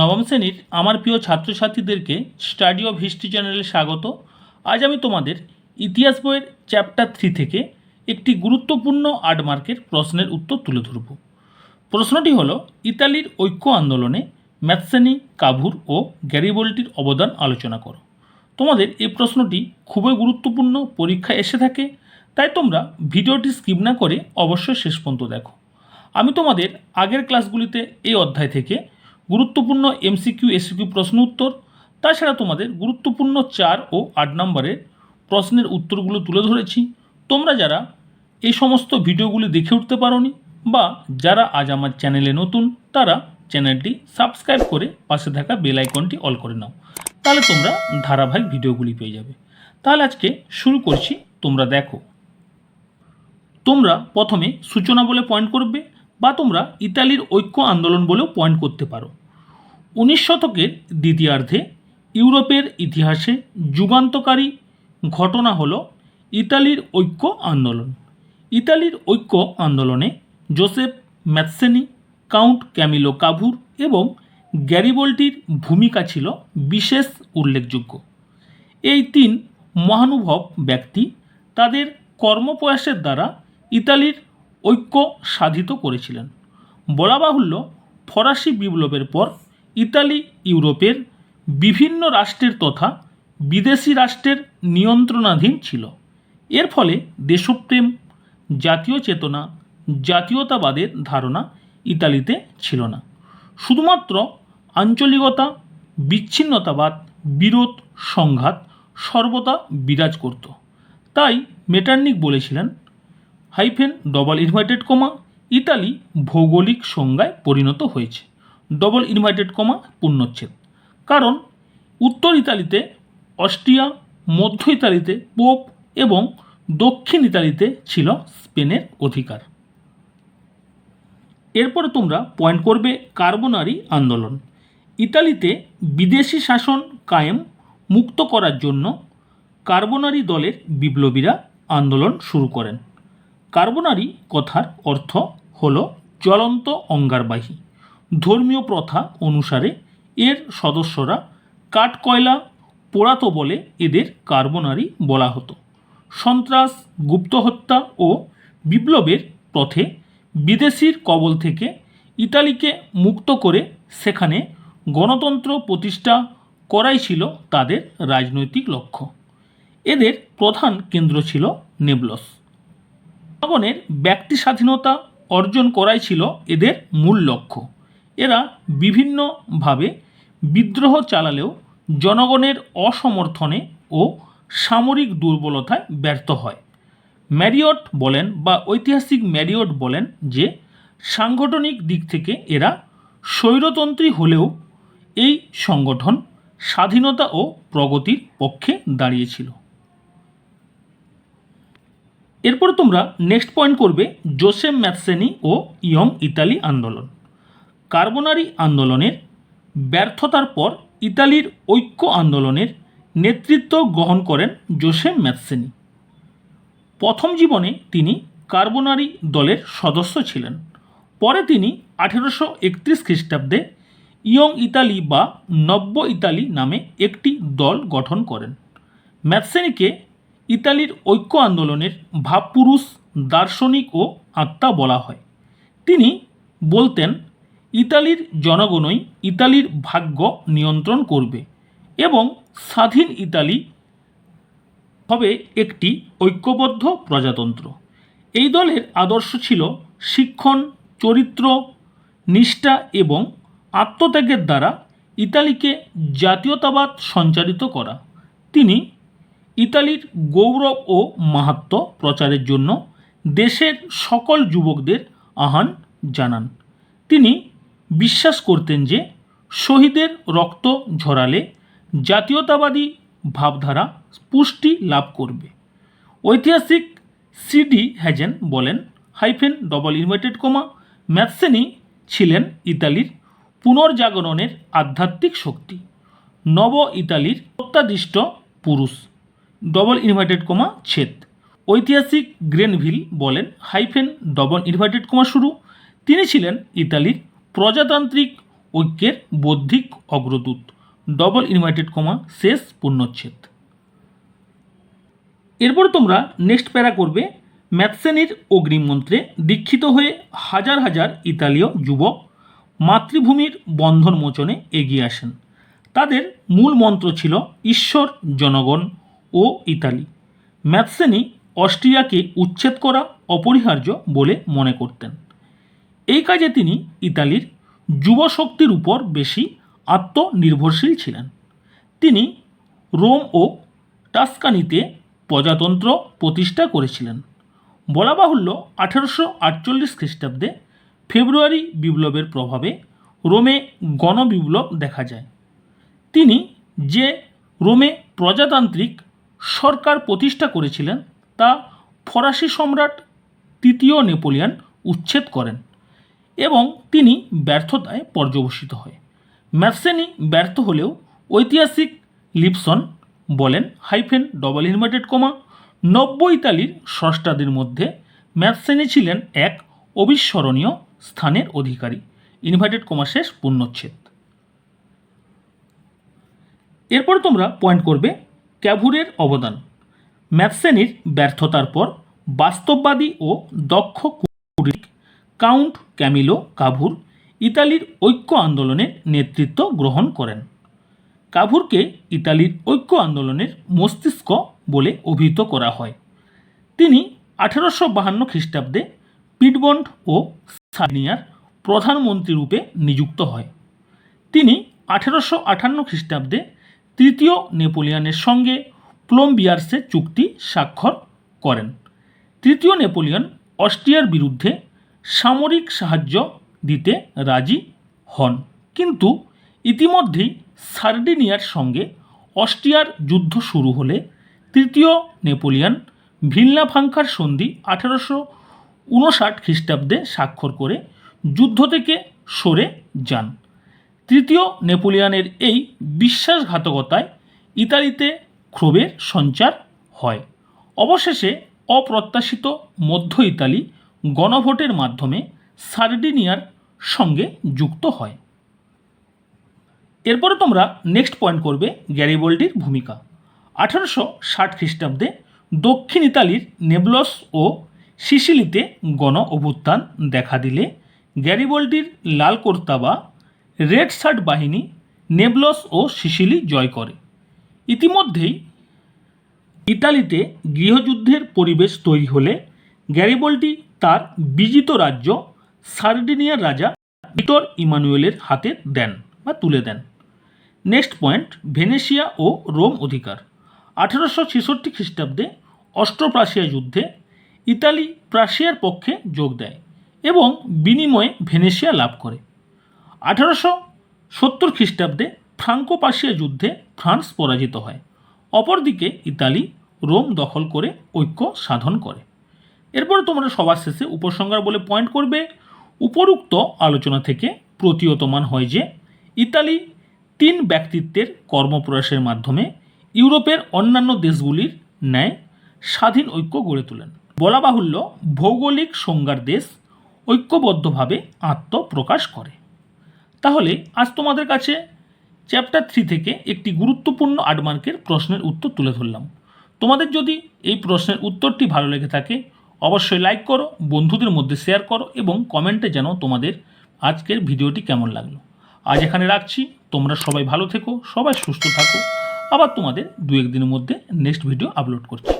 নবম শ্রেণির আমার প্রিয় ছাত্রছাত্রীদেরকে স্টাডি অফ হিস্ট্রি চ্যানেলে স্বাগত। আজ আমি তোমাদের ইতিহাস বইয়ের চ্যাপ্টার থ্রি থেকে একটি গুরুত্বপূর্ণ আট মার্কের প্রশ্নের উত্তর তুলে ধরব। প্রশ্নটি হলো, ইতালির ঐক্য আন্দোলনে ম্যাথসেনি কাভুর ও গ্যারিবোল্টির অবদান আলোচনা করো। তোমাদের এই প্রশ্নটি খুবই গুরুত্বপূর্ণ, পরীক্ষায় এসে থাকে, তাই তোমরা ভিডিওটি স্কিপ না করে অবশ্যই শেষ পর্যন্ত দেখো। আমি তোমাদের আগের ক্লাসগুলিতে এই অধ্যায় থেকে গুরুত্বপূর্ণ এমসিকিউ এসিকিউ প্রশ্ন উত্তর। তাছাড়া তোমাদের গুরুত্বপূর্ণ চার ও আট নম্বরের প্রশ্নের উত্তরগুলো তুলে ধরেছি। তোমরা যারা এই সমস্ত ভিডিওগুলি দেখে উঠতে পারোনি বা যারা আজ আমার চ্যানেলে নতুন, তারা চ্যানেলটি সাবস্ক্রাইব করে পাশে থাকা বেল আইকনটি অল করে নাও। তাহলে তোমরা ধারাবাহিক ভিডিওগুলি পেয়ে যাবে। তাহলে আজকে শুরু করছি, তোমরা দেখো। তোমরা প্রথমে সূচনা বলে পয়েন্ট করবে বা তোমরা ইতালির ঐক্য আন্দোলন বলেও পয়েন্ট করতে পারো। উনিশ শতকের দ্বিতীয়ার্ধে ইউরোপের ইতিহাসে যুগান্তকারী ঘটনা হলো ইতালির ঐক্য আন্দোলন। ইতালির ঐক্য আন্দোলনে Joseph Mazzini count Camillo Cavour এবং গ্যারিবোল্টির ভূমিকা ছিল বিশেষ উল্লেখযোগ্য। এই তিন মহানুভব ব্যক্তি তাদের কর্মপ্রয়াসের দ্বারা ইতালির ঐক্য সাধিত করেছিলেন। বলা বাহুল্য, ফরাসি বিপ্লবের পর ইতালি, ইউরোপের বিভিন্ন রাষ্ট্রের তথা বিদেশি রাষ্ট্রের নিয়ন্ত্রণাধীন ছিল। এর ফলে দেশপ্রেম, জাতীয় চেতনা, জাতীয়তাবাদের ধারণা ইতালিতে ছিল না। শুধুমাত্র আঞ্চলিকতা, বিচ্ছিন্নতাবাদ, বিরোধ, সংঘাত সর্বদা বিরাজ করত। তাই মেটার্নিক বলেছিলেন hyphen double inverted comma Italy ভৌগোলিক সংজ্ঞায় পরিণত হয়েছে। ডবল ইনভার্টেড কমা পূর্ণচ্ছেদ। কারণ উত্তর ইতালিতে, অস্ট্রিয়া, মধ্য ইতালিতে পোপ এবং দক্ষিণ ইতালিতে ছিল স্পেনের অধিকার। এরপরে তোমরা পয়েন্ট করবে কার্বনারি আন্দোলন। ইতালিতে বিদেশি শাসন কায়েম মুক্ত করার জন্য কার্বনারি দলের বিপ্লবীরা আন্দোলন শুরু করেন। কার্বনারি কথার অর্থ হল জ্বলন্ত অঙ্গারবাহী। ধর্মীয় প্রথা অনুসারে এর সদস্যরা কাঠ কয়লা পোড়াতো বলে এদের কার্বনারি বলা হতো। সন্ত্রাস, গুপ্তহত্যা ও বিপ্লবের পথে বিদেশির কবল থেকে ইতালিকে মুক্ত করে সেখানে গণতন্ত্র প্রতিষ্ঠা করাই ছিল তাদের রাজনৈতিক লক্ষ্য। এদের প্রধান কেন্দ্র ছিল নেবলস। জনগণের ব্যক্তি স্বাধীনতা অর্জন করাই ছিল এদের মূল লক্ষ্য। এরা বিভিন্নভাবে বিদ্রোহ চালালেও জনগণের অসমর্থনে ও সামরিক দুর্বলতায় ব্যর্থ হয়। ম্যারিয়ট বলেন বা ঐতিহাসিক ম্যারিয়ট বলেন যে, সাংগঠনিক দিক থেকে এরা স্বৈরতন্ত্রী হলেও এই সংগঠন স্বাধীনতা ও প্রগতির পক্ষে দাঁড়িয়েছিল। এরপরে তোমরা নেক্সট পয়েন্ট করবে জোসেফ ম্যাথসেনি ও ইয়ং ইতালি আন্দোলন। কার্বনারি আন্দোলনের ব্যর্থতার পর ইতালির ঐক্য আন্দোলনের নেতৃত্ব গ্রহণ করেন জোসেফ ম্যাথসেনি প্রথম জীবনে তিনি কার্বনারি দলের সদস্য ছিলেন। পরে তিনি আঠেরোশো একত্রিশ খ্রিস্টাব্দে ইয়ং ইতালি বা নব্য ইতালি নামে একটি দল গঠন করেন। ম্যাথসেনিকে ইতালির ঐক্য আন্দোলনের ভাবপুরুষ, দার্শনিক ও আত্মা বলা হয়। তিনি বলতেন, ইতালির জনগণই ইতালির ভাগ্য নিয়ন্ত্রণ করবে এবং স্বাধীন ইতালি হবে একটি ঐক্যবদ্ধ প্রজাতন্ত্র। এই দলের আদর্শ ছিল শিক্ষণ, চরিত্র, নিষ্ঠা এবং আত্মত্যাগের দ্বারা ইতালিকে জাতীয়তাবাদ সঞ্চারিত করা। তিনি ইতালির গৌরব ও মাহাত্ম্য প্রচারের জন্য দেশের সকল যুবকদের আহ্বান জানান। তিনি বিশ্বাস করতেন যে শহীদের রক্ত ঝরালে জাতীয়তাবাদী ভাবধারা পুষ্টি লাভ করবে। ঐতিহাসিক সিডি হ্যাজেন বলেন, hyphen double inverted comma, Mazzini ছিলেন ইতালির পুনর্জাগরণের আধ্যাত্মিক শক্তি। নব ইতালির প্রত্যাদিষ্ট পুরুষ। ডবল ইনভার্টেড কমা ছেদ। ঐতিহাসিক গ্রেনভিল বলেন হাইফেন ডবল ইনভার্টেড কমা শুরু। তিনি ছিলেন ইতালির প্রজাতান্ত্রিক ঐক্যের বৌদ্ধিক অগ্রদূত। ডবল ইনভার্টেড কমা শেষ পূর্ণচ্ছেদ এরপর তোমরা নেক্সট প্যারা করবে ম্যাথসেনির অগ্নিমন্ত্রে দীক্ষিত হয়ে হাজার হাজার ইতালীয় যুবক মাতৃভূমির বন্ধন মোচনে এগিয়ে আসেন। তাদের মূল মন্ত্র ছিল ঈশ্বর জনগণ। ও ইতালি। ম্যাথসেনি অস্ট্রিয়াকে উচ্ছেদ করা অপরিহার্য বলে মনে করতেন। এই কাজে তিনি ইতালির যুব শক্তির উপর বেশি আত্মনির্ভরশীল ছিলেন। তিনি রোম ও টাস্কানিতে প্রজাতন্ত্র প্রতিষ্ঠা করেছিলেন। বলা বাহুল্য আঠারোশো আটচল্লিশ খ্রিস্টাব্দে ফেব্রুয়ারি বিপ্লবের প্রভাবে রোমে গণবিপ্লব দেখা যায়। তিনি যে রোমে প্রজাতান্ত্রিক সরকার প্রতিষ্ঠা করেছিলেন, তা ফরাসি সম্রাট তৃতীয় নেপোলিয়ান উচ্ছেদ করেন এবং তিনি ব্যর্থতায় পর্যবসিত হয়। ম্যাথসেনি ব্যর্থ হলেও ঐতিহাসিক লিপসন বলেন হাইফেন ডবল ইনভার্টেড কমা নব্য ইতালির স্রষ্টাদের মধ্যে ম্যাথসেনি ছিলেন এক অবিস্মরণীয় স্থানের অধিকারী। ইনভার্টেড কমা শেষ পূর্ণচ্ছেদ এরপর তোমরা পয়েন্ট করবে ক্যাভুরের অবদান। ম্যাথসেনির ব্যর্থতার পর বাস্তববাদী ও দক্ষ কূটনীতিক কাউন্ট ক্যামিলো কাভুর ইতালির ঐক্য আন্দোলনের নেতৃত্ব গ্রহণ করেন। কাভুরকে ইতালির ঐক্য আন্দোলনের মস্তিষ্ক বলে অভিহিত করা হয়। তিনি আঠারোশো বাহান্ন খ্রিস্টাব্দে পিটবন্ড ও সার্নিয়ার প্রধানমন্ত্রী রূপে নিযুক্ত হয়। তিনি আঠেরোশো আটান্ন খ্রিস্টাব্দে তৃতীয় নেপোলিয়নের সঙ্গে প্লোমবিয়ার্সে চুক্তি স্বাক্ষর করেন। তৃতীয় নেপোলিয়ন অস্ট্রিয়ার বিরুদ্ধে সামরিক সাহায্য দিতে রাজি হন। কিন্তু ইতিমধ্যেই সার্ডিনিয়ার সঙ্গে অস্ট্রিয়ার যুদ্ধ শুরু হলে তৃতীয় নেপোলিয়ন ভিল্লাফাঙ্কার সন্ধি আঠেরোশো উনষাট খ্রিস্টাব্দে স্বাক্ষর করে যুদ্ধ থেকে সরে যান। তৃতীয় নেপোলিয়ানের এই বিশ্বাসঘাতকতায় ইতালিতে ক্ষোভের সঞ্চার হয়। অবশেষে অপ্রত্যাশিত মধ্য ইতালি গণভোটের মাধ্যমে সার্ডিনিয়ার সঙ্গে যুক্ত হয়। এরপরে তোমরা নেক্সট পয়েন্ট করবে গ্যারিবোল্ডির ভূমিকা। আঠারোশো ষাট খ্রিস্টাব্দে দক্ষিণ ইতালির নেবলস ও সিসিলিতে গণ অভ্যুত্থান দেখা দিলে গ্যারিবোল্ডির লাল কর্তা বা রেড শার্ট বাহিনী নেবলস ও সিসিলি জয় করে। ইতিমধ্যেই ইতালিতে গৃহযুদ্ধের পরিবেশ তৈরি হলে গ্যারিবোল্ডি তার বিজিত রাজ্য সার্ডিনিয়ার রাজা ভিক্টর ইমানুয়েলের হাতে দেন বা তুলে দেন। নেক্সট পয়েন্ট, ভেনেশিয়া ও রোম অধিকার। আঠেরোশো ছেষট্টি খ্রিস্টাব্দে অস্ট্রোপ্রাশিয়া যুদ্ধে ইতালি প্রাশিয়ার পক্ষে যোগ দেয় এবং বিনিময়ে ভেনেশিয়া লাভ করে। আঠারোশো সত্তর খ্রিস্টাব্দে ফ্রাঙ্কো পার্সিয়া যুদ্ধে ফ্রান্স পরাজিত হয়। অপরদিকে ইতালি রোম দখল করে ঐক্য সাধন করে। এরপরে তোমরা সবার শেষে উপসংহার বলে পয়েন্ট করবে। উপরুক্ত আলোচনা থেকে প্রতীয়তমান হয় যে, ইতালি তিন ব্যক্তিত্বের কর্মপ্রয়াসের মাধ্যমে ইউরোপের অন্যান্য দেশগুলির ন্যায় স্বাধীন ঐক্য গড়ে তোলেন। বলা বাহুল্য, ভৌগোলিক সংজ্ঞার দেশ ঐক্যবদ্ধভাবে আত্মপ্রকাশ করে। তাহলে আজ তোমাদের কাছে চ্যাপ্টার থ্রি থেকে একটি গুরুত্বপূর্ণ আট মার্কের প্রশ্নের উত্তর তুলে ধরলাম। তোমাদের যদি এই প্রশ্নের উত্তরটি ভালো লেগে থাকে, অবশ্যই লাইক করো, বন্ধুদের মধ্যে শেয়ার করো এবং কমেন্টে যেন তোমাদের আজকের ভিডিওটি কেমন লাগল। আজ এখানে রাখছি। তোমরা সবাই ভালো থেকো, সবাই সুস্থ থাকো। আবার তোমাদের দু একদিনের মধ্যে নেক্সট ভিডিও আপলোড করছি।